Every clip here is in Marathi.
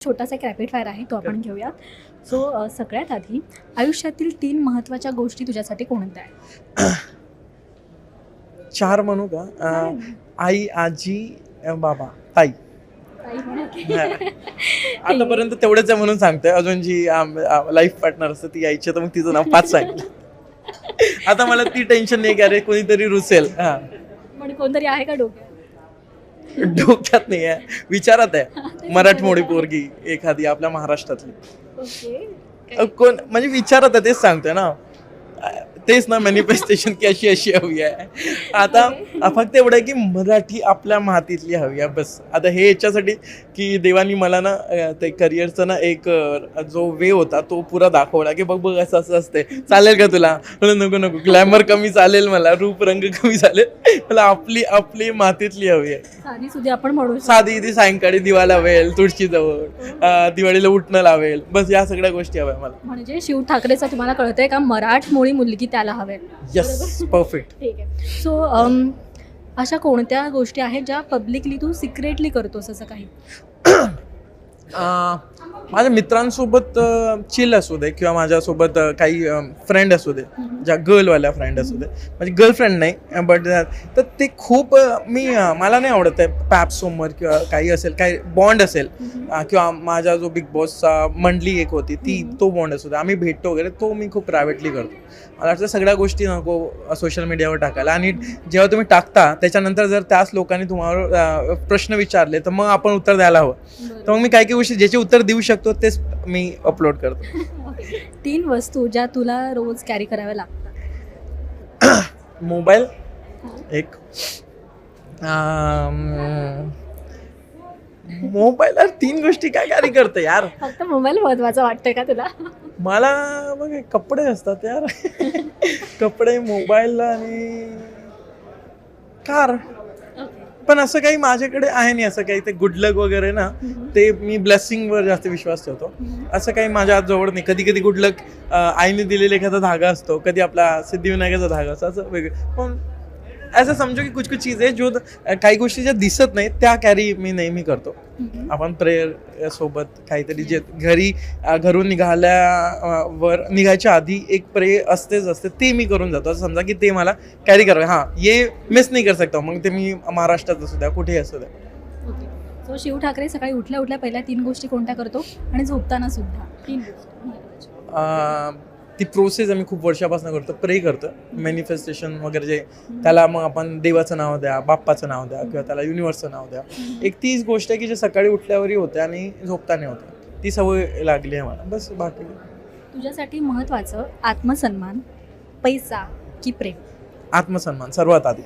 छोटासा एक रॅपिड फायर आहे तो आपण घेऊयात. सो सगळ्यात आधी आयुष्यातील तीन महत्त्वाच्या गोष्टी तुझ्यासाठी कोणत्या आहेत? चार म्हणू का? आई आजी बाबा. ताई. आतापर्यंत तेवढंच आहे म्हणून सांगतोय. अजून जी लाईफ पार्टनर असते ती यायची तर मग तिचं नाव पाच सांगितलं आता मला ती टेन्शन नाही की अरे कोणीतरी रुसेल. हा. पण कोणतरी आहे का डोक्यात? डोक्यात नाही आहे. विचारात आहे. मराठमोळी पोरगी एखादी आपल्या महाराष्ट्रातली. कोण म्हणजे विचारत आहे तेच सांगतोय ना. तेच ना मॅनिफेस्टेशन की अशी अशी हवी आहे. आता फक्त एवढं आहे की मराठी आपल्या मातीतली हवी आहे बस. आता हे याच्यासाठी की देवानी मला ना ते करिअरचा ना एक जो वे होता तो पुरा दाखवला की बघ बघ असं असं असते चालेल का तुला? नको नको. ग्लॅमर कमी चालेल मला. रूप रंग कमी चालेल. मला आपली आपली मातीतली हवी आहे. आपण म्हणू. साधी ती सायंकाळी दिवा लावेल तुळशी जवळ अ, दिवाळीला उठणं लावेल. बस या सगळ्या गोष्टी हव्या मला. म्हणजे शिव ठाकरेचा तुम्हाला कळतंय का मराठमोळी मुलगी त्याला हवे येस परफेक्ट ठीक आहे. सो अशा कोणत्या गोष्टी आहेत ज्या पब्लिकली तू सिक्रेटली करतोस असं काही? माझ्या मित्रांसोबत चिल असू दे किंवा माझ्यासोबत काही फ्रेंड असू दे ज्या गर्लवाल्या फ्रेंड असू दे. म्हणजे गर्लफ्रेंड नाही बट तर ते खूप मी मला नाही आवडत आहे पॅप समोर किंवा काही असेल काही बॉन्ड असेल किंवा माझा जो बिग बॉसचा मंडली एक होती ती तो बॉन्ड असू दे. आम्ही भेटतो वगैरे तो मी खूप प्रायव्हेटली करतो. मला वाटतं सगळ्या गोष्टी नको सोशल मीडियावर टाकायला. आणि जेव्हा तुम्ही टाकता त्याच्यानंतर जर त्याच लोकांनी तुम्हाला प्रश्न विचारले तर मग आपण उत्तर द्यायला हवं. तर मग मी काही काही गोष्टी ज्याचे उत्तर देऊ शकतो तेच मी अपलोड करतो. तीन वस्तू ज्या तुला रोज कॅरी कराव्या लागतात. मोबाईल एक मोबाईल तीन गोष्टी काय कॅरी करते यार? फक्त मोबाईल महत्त्वाचा वाटतंय का तुला? मला बघ कपडे असतात यार. कपडे मोबाईल आणि कार. पण असं काही माझ्याकडे आहे नाही असं काही ते गुड लक वगैरे ना ते मी ब्लेसिंगवर जास्त विश्वास ठेवतो. असं काही माझ्या हात जवळ नाही. कधी कधी गुड लक आईने दिलेला एखादा धागा असतो कधी आपला सिद्धिविनायकाचा धागा असतो असं वेगळं. पण असं समजू की कुछ कुछ चीज आहे जो काही गोष्टी ज्या दिसत नाहीत त्या कॅरी मी नेहमी करतो. आपण प्रेयर सोबत काहीतरी जे घरी घरून निघाल्या अ, वर निघायच्या आधी एक प्रे असतेच असते ते मी करून जातो. असं समजा की ते मला कॅरी करावं. हां ये मिस नाही कर सकता मग ते मी महाराष्ट्रात असू द्या कुठेही असू द्या. ओके. सो शिव ठाकरे सकाळी उठल्या उठल्या पहिल्या तीन गोष्टी कोणत्या करतो? आणि झोपताना सुद्धा. तीन गोष्टी. ती प्रोसेस आम्ही खूप वर्षापासून करतो प्रे करतो. मॅनिफेस्टेशन वगैरे जे त्याला मग आपण देवाचं नाव द्या बाप्पाचं नाव द्या किंवा त्याला युनिवर्सचं नाव द्या. एक तीच गोष्ट आहे की जे सकाळी उठल्यावरही होते आणि झोपताना होते. ती सवय लागली आहे मला. बस बाकी. तुझ्यासाठी महत्वाचं आत्मसन्मान पैसा की प्रेम? आत्मसन्मान सर्वात आधी.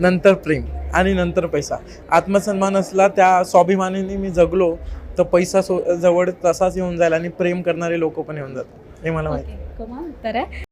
नंतर प्रेम आणि नंतर पैसा. आत्मसन्मान असला त्या स्वाभिमानाने मी जगलो तर पैसा सो जवळ तसाच येऊन जाईल आणि प्रेम करणारे लोक पण येऊन जातात. हे मला माहिती ओके कमाल तर आहे